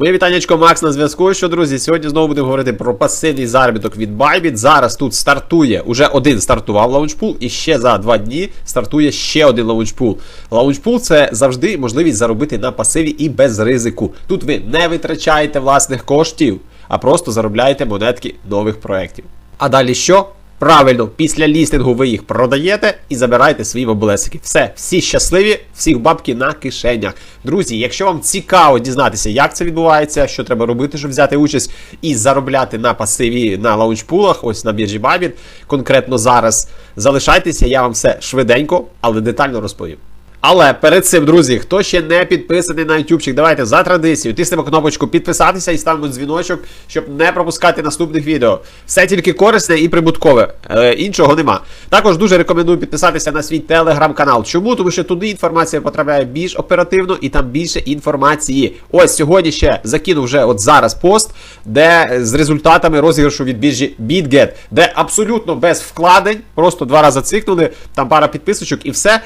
Моє вітаннячко Макс на зв'язку. Що, друзі, сьогодні знову будемо говорити про пасивний заробіток від Bybit. Зараз тут стартує, уже один стартував лаунчпул, і ще за два дні стартує ще один лаунчпул. Лаунчпул це завжди можливість заробити на пасиві і без ризику. Тут ви не витрачаєте власних коштів, а просто заробляєте монетки нових проєктів. А далі що? Правильно, після лістингу ви їх продаєте і забираєте свої бабулесики. Все, всі щасливі, всіх бабки на кишенях. Друзі, якщо вам цікаво дізнатися, як це відбувається, що треба робити, щоб взяти участь і заробляти на пасиві на лаунчпулах, ось на біржі Бабін, конкретно зараз, залишайтеся, я вам все швиденько, але детально розповім. Але перед цим, друзі, хто ще не підписаний на ютубчик, давайте за традицією тиснемо кнопочку підписатися і ставимо дзвіночок, щоб не пропускати наступних відео. Все тільки корисне і прибуткове. Е, іншого нема. Також дуже рекомендую підписатися на свій телеграм-канал. Чому? Тому що туди інформація потрапляє більш оперативно і там більше інформації. Ось сьогодні ще закинув вже от зараз пост, де е, з результатами розіграшу від біржі BitGet, де абсолютно без вкладень, просто два рази цикнули, там пара підписочок і все.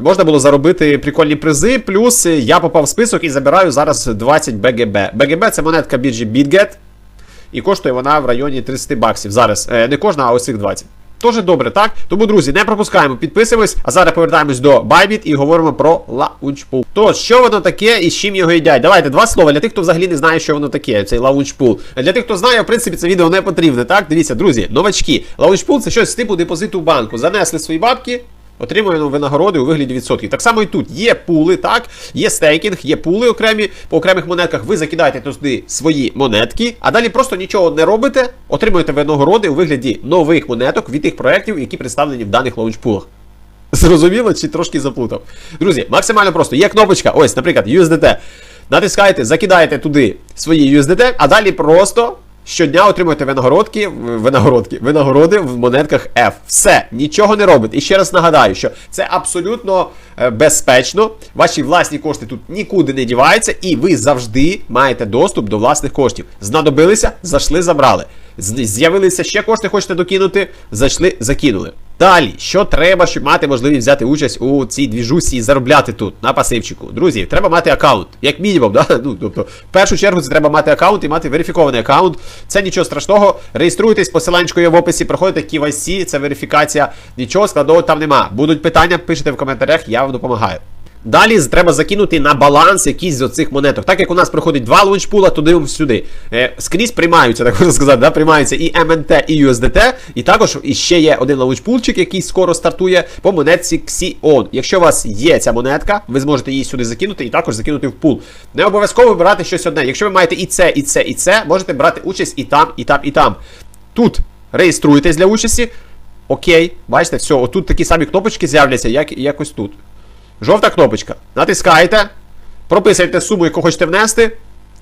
Можна було заробити прикольні призи, плюс я попав в список і забираю зараз 20 БГБ. БГБ це монетка біржі BitGet. І коштує вона в районі 30 баксів. Зараз е, не кожна, а цих 20. Тоже добре, так? Тому, друзі, не пропускаємо, підписуємось, а зараз повертаємось до Bybit і говоримо про Launchpool. Тож, що воно таке і з чим його їдять? Давайте два слова для тих, хто взагалі не знає, що воно таке, цей Launchpool. Для тих, хто знає, в принципі, це відео не потрібне, так? Дивіться, друзі, новачки. Launchpool це щось з типу депозиту в банку. Занесли свої бабки. Отримуємо винагороди у вигляді відсотків. Так само і тут є пули, так, є стейкінг, є пули окремі. По окремих монетках ви закидаєте туди свої монетки, а далі просто нічого не робите, отримуєте винагороди у вигляді нових монеток від тих проєктів, які представлені в даних лаунчпулах. Зрозуміло чи трошки заплутав? Друзі, максимально просто. Є кнопочка, ось, наприклад, USDT. Натискаєте, закидаєте туди свої USDT, а далі просто. Щодня отримуєте винагородки, винагородки, винагороди в монетках F. Все, нічого не робить. І ще раз нагадаю, що це абсолютно е, безпечно. Ваші власні кошти тут нікуди не діваються, і ви завжди маєте доступ до власних коштів. Знадобилися, зайшли, забрали. З'явилися ще кошти, хочете докинути, зайшли, закинули. Далі, що треба, щоб мати можливість взяти участь у цій двіжусі і заробляти тут на пасивчику? Друзі, треба мати аккаунт, як мінімум, да? ну, тобто, в першу чергу це треба мати аккаунт і мати верифікований аккаунт. Це нічого страшного. Реєструйтесь, посиланчко є в описі, проходите KYC, це верифікація. Нічого складного там нема. Будуть питання, пишете в коментарях, я вам допомагаю. Далі треба закинути на баланс якісь з оцих монеток. Так як у нас проходить два лаунчпула, туди сюди. Е, скрізь приймаються, так можна сказати, да? приймаються і MNT, і USDT. І також іще є один лаунчпулчик, який скоро стартує по монетці Xion. Якщо у вас є ця монетка, ви зможете її сюди закинути і також закинути в пул. Не обов'язково вибирати щось одне. Якщо ви маєте і це, і це, і це, можете брати участь і там, і там, і там. Тут реєструєтесь для участі. Окей, бачите, все, отут такі самі кнопочки з'являться, як якось тут. Жовта кнопочка. Натискаєте, прописуєте суму, яку хочете внести.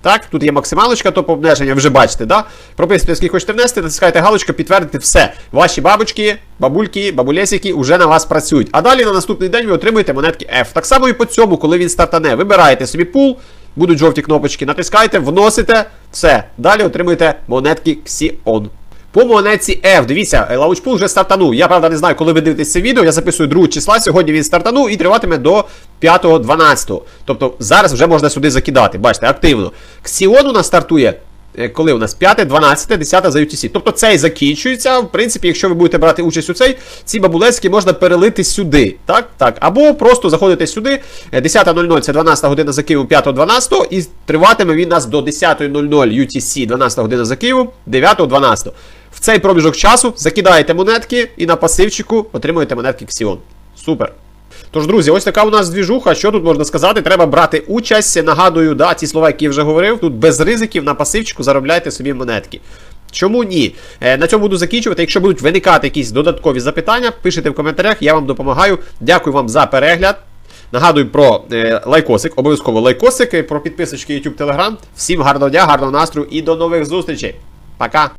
Так, тут є максималочка, то обмеження, вже бачите, да? Прописуєте, скільки хочете внести, натискаєте галочку, підтвердити все. Ваші бабочки, бабульки, бабулесики вже на вас працюють. А далі на наступний день ви отримуєте монетки F. Так само і по цьому, коли він стартане, вибираєте собі пул, будуть жовті кнопочки, натискаєте, вносите, все. Далі отримуєте монетки Xeon. По монетці F, дивіться, е, лаунчпул вже стартанув. Я правда не знаю, коли ви дивитесь це відео. Я записую 2 числа. Сьогодні він стартанув і триватиме до 5-12. Тобто зараз вже можна сюди закидати. Бачите, активно. Ксіон у нас стартує. е, Коли у нас 5, 12, 10 за UTC. Тобто цей закінчується. В принципі, якщо ви будете брати участь у цей, ці бабулецькі можна перелити сюди. Так, так. Або просто заходите сюди. Е, 10.00 це 12 година за Києвом, 5.12, і триватиме він нас до 10.00 UTC, 12 година за Києвом, 9.12. В цей проміжок часу закидаєте монетки і на пасивчику отримуєте монетки Xeon. Супер. Тож, друзі, ось така у нас двіжуха. Що тут можна сказати? Треба брати участь. Нагадую, да, ті слова, які я вже говорив. Тут без ризиків на пасивчику заробляйте собі монетки. Чому ні? Е, на цьому буду закінчувати. Якщо будуть виникати якісь додаткові запитання, пишіть в коментарях, я вам допомагаю. Дякую вам за перегляд. Нагадую про е, лайкосик, обов'язково лайкосик, е, про підписочки YouTube Telegram. Всім гарного дня, гарного настрою і до нових зустрічей. Пока!